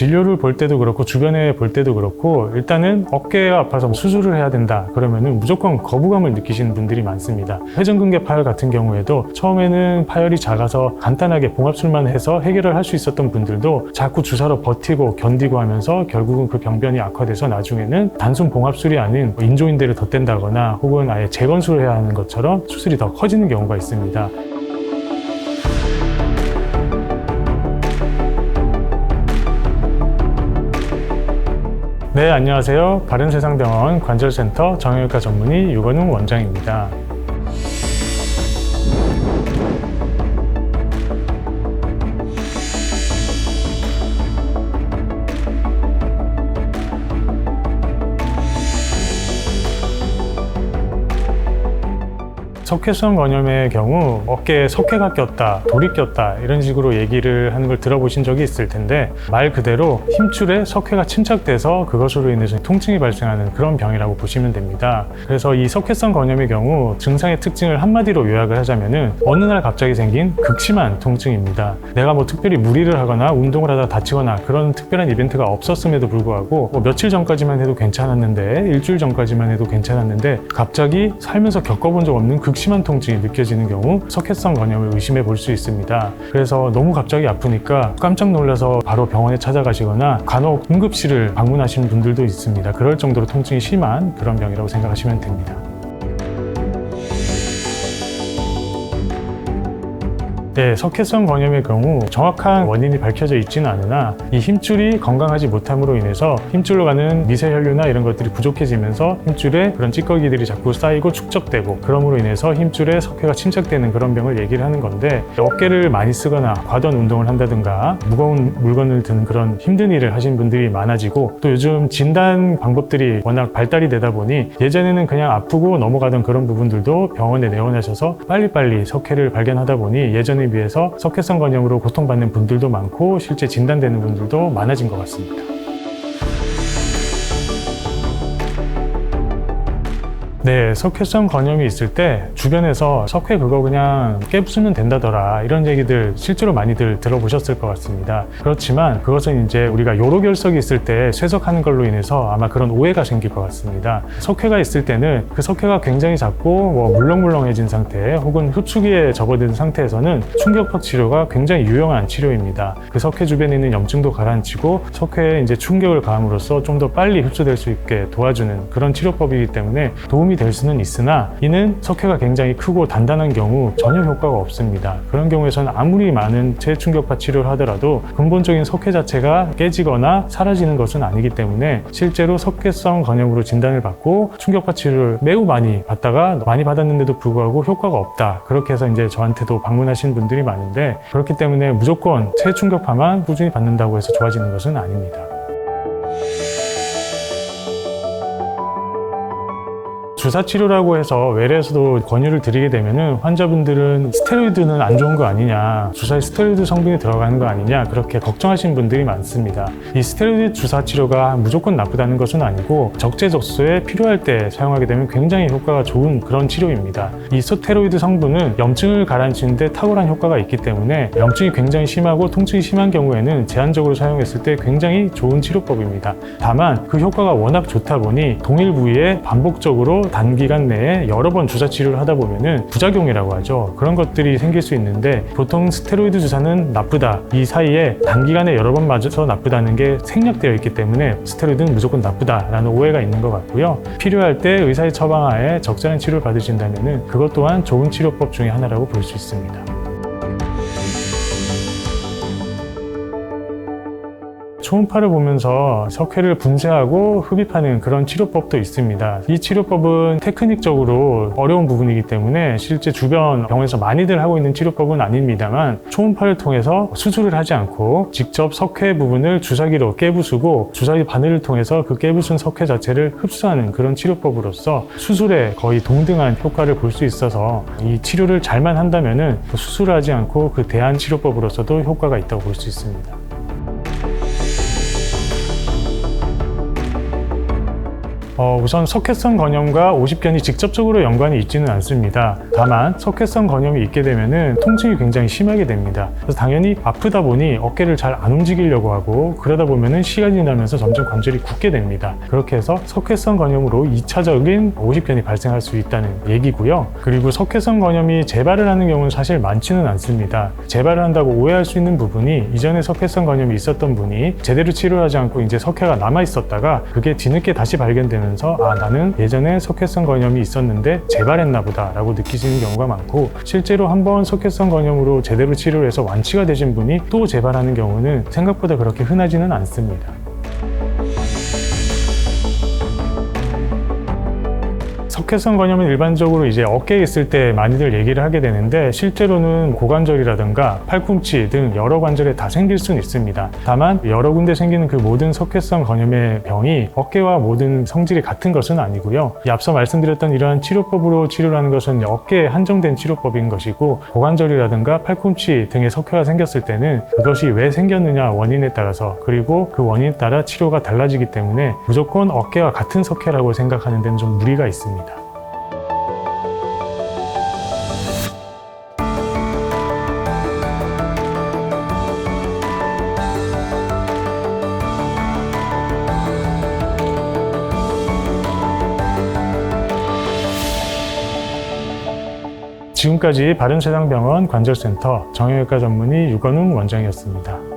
진료를 볼 때도 그렇고 주변에 볼 때도 그렇고 일단은 어깨가 아파서 수술을 해야 된다 그러면은 무조건 거부감을 느끼시는 분들이 많습니다. 회전근개 파열 같은 경우에도 처음에는 파열이 작아서 간단하게 봉합술만 해서 해결을 할 수 있었던 분들도 자꾸 주사로 버티고 견디고 하면서 결국은 그 병변이 악화돼서 나중에는 단순 봉합술이 아닌 뭐 인조인대를 덧댄다거나 혹은 아예 재건술을 해야 하는 것처럼 수술이 더 커지는 경우가 있습니다. 네, 안녕하세요. 바른세상병원 관절센터 정형외과 전문의 유건웅 원장입니다. 석회성 건염의 경우 어깨에 석회가 꼈다, 돌이 꼈다 이런 식으로 얘기를 하는 걸 들어보신 적이 있을 텐데 말 그대로 힘줄에 석회가 침착돼서 그것으로 인해서 통증이 발생하는 그런 병이라고 보시면 됩니다. 그래서 이 석회성 건염의 경우 증상의 특징을 한마디로 요약을 하자면은 어느 날 갑자기 생긴 극심한 통증입니다. 내가 뭐 특별히 무리를 하거나 운동을 하다 다치거나 그런 특별한 이벤트가 없었음에도 불구하고 뭐 며칠 전까지만 해도 괜찮았는데 일주일 전까지만 해도 괜찮았는데 갑자기 살면서 겪어본 적 없는 극 심한 통증이 느껴지는 경우 석회성 건염을 의심해 볼 수 있습니다. 그래서 너무 갑자기 아프니까 깜짝 놀라서 바로 병원에 찾아가시거나 간혹 응급실을 방문하시는 분들도 있습니다. 그럴 정도로 통증이 심한 그런 병이라고 생각하시면 됩니다. 네, 석회성 건염의 경우 정확한 원인이 밝혀져 있지는 않으나 이 힘줄이 건강하지 못함으로 인해서 힘줄로 가는 미세 혈류나 이런 것들이 부족해지면서 힘줄에 그런 찌꺼기들이 자꾸 쌓이고 축적되고 그럼으로 인해서 힘줄에 석회가 침착되는 그런 병을 얘기를 하는 건데 어깨를 많이 쓰거나 과도한 운동을 한다든가 무거운 물건을 드는 그런 힘든 일을 하신 분들이 많아지고 또 요즘 진단 방법들이 워낙 발달이 되다 보니 예전에는 그냥 아프고 넘어가던 그런 부분들도 병원에 내원하셔서 빨리빨리 석회를 발견하다 보니 예전에 비해서 석회성 건염으로 고통받는 분들도 많고 실제 진단되는 분들도 많아진 것 같습니다. 네, 석회성 건염이 있을 때 주변에서 석회 그거 그냥 깨부수면 된다더라 이런 얘기들 실제로 많이들 들어보셨을 것 같습니다. 그렇지만 그것은 이제 우리가 요로 결석이 있을 때 쇠석하는 걸로 인해서 아마 그런 오해가 생길 것 같습니다. 석회가 있을 때는 그 석회가 굉장히 작고 뭐 물렁물렁해진 상태 혹은 흡수기에 접어든 상태에서는 충격파 치료가 굉장히 유용한 치료입니다. 그 석회 주변에 있는 염증도 가라앉히고 석회에 이제 충격을 가함으로써 좀 더 빨리 흡수될 수 있게 도와주는 그런 치료법이기 때문에 도움이 될 수는 있으나 이는 석회가 굉장히 크고 단단한 경우 전혀 효과가 없습니다. 그런 경우에서는 아무리 많은 재충격파 치료를 하더라도 근본적인 석회 자체가 깨지거나 사라지는 것은 아니기 때문에 실제로 석회성 건염으로 진단을 받고 충격파 치료를 매우 많이 받다가 많이 받았는데도 불구하고 효과가 없다. 그렇게 해서 이제 저한테도 방문하시는 분들이 많은데 그렇기 때문에 무조건 재충격파만 꾸준히 받는다고 해서 좋아지는 것은 아닙니다. 주사 치료라고 해서 외래에서도 권유를 드리게 되면은 환자분들은 스테로이드는 안 좋은 거 아니냐, 주사에 스테로이드 성분이 들어가는 거 아니냐 그렇게 걱정하시는 분들이 많습니다. 이 스테로이드 주사 치료가 무조건 나쁘다는 것은 아니고 적재적소에 필요할 때 사용하게 되면 굉장히 효과가 좋은 그런 치료입니다. 이 스테로이드 성분은 염증을 가라앉히는데 탁월한 효과가 있기 때문에 염증이 굉장히 심하고 통증이 심한 경우에는 제한적으로 사용했을 때 굉장히 좋은 치료법입니다. 다만 그 효과가 워낙 좋다 보니 동일 부위에 반복적으로 단기간 내에 여러 번 주사 치료를 하다 보면은 부작용이라고 하죠. 그런 것들이 생길 수 있는데 보통 스테로이드 주사는 나쁘다. 이 사이에 단기간에 여러 번 맞아서 나쁘다는 게 생략되어 있기 때문에 스테로이드는 무조건 나쁘다라는 오해가 있는 것 같고요. 필요할 때 의사의 처방하에 적절한 치료를 받으신다면은 그것 또한 좋은 치료법 중에 하나라고 볼 수 있습니다. 초음파를 보면서 석회를 분쇄하고 흡입하는 그런 치료법도 있습니다. 이 치료법은 테크닉적으로 어려운 부분이기 때문에 실제 주변 병원에서 많이들 하고 있는 치료법은 아닙니다만 초음파를 통해서 수술을 하지 않고 직접 석회 부분을 주사기로 깨부수고 주사기 바늘을 통해서 그 깨부순 석회 자체를 흡수하는 그런 치료법으로서 수술에 거의 동등한 효과를 볼 수 있어서 이 치료를 잘만 한다면은 수술을 하지 않고 그 대안 치료법으로서도 효과가 있다고 볼 수 있습니다. 어, 우선 석회성 건염과 오십견이 직접적으로 연관이 있지는 않습니다. 다만 석회성 건염이 있게 되면은 통증이 굉장히 심하게 됩니다. 그래서 당연히 아프다 보니 어깨를 잘 안 움직이려고 하고 그러다 보면은 시간이 지나면서 점점 관절이 굳게 됩니다. 그렇게 해서 석회성 건염으로 2차적인 오십견이 발생할 수 있다는 얘기고요. 그리고 석회성 건염이 재발을 하는 경우는 사실 많지는 않습니다. 재발을 한다고 오해할 수 있는 부분이 이전에 석회성 건염이 있었던 분이 제대로 치료하지 않고 이제 석회가 남아 있었다가 그게 뒤늦게 다시 발견되 면서 아 나는 예전에 석회성 건염이 있었는데 재발했나 보다 라고 느끼시는 경우가 많고 실제로 한번 석회성 건염으로 제대로 치료를 해서 완치가 되신 분이 또 재발하는 경우는 생각보다 그렇게 흔하지는 않습니다. 석회성 건염은 일반적으로 이제 어깨에 있을 때 많이들 얘기를 하게 되는데 실제로는 고관절이라든가 팔꿈치 등 여러 관절에 다 생길 수는 있습니다. 다만 여러 군데 생기는 그 모든 석회성 건염의 병이 어깨와 모든 성질이 같은 것은 아니고요. 이 앞서 말씀드렸던 이러한 치료법으로 치료를 하는 것은 어깨에 한정된 치료법인 것이고 고관절이라든가 팔꿈치 등의 석회가 생겼을 때는 그것이 왜 생겼느냐 원인에 따라서 그리고 그 원인에 따라 치료가 달라지기 때문에 무조건 어깨와 같은 석회라고 생각하는 데는 좀 무리가 있습니다. 지금까지 바른세상병원 관절센터 정형외과 전문의 유건웅 원장이었습니다.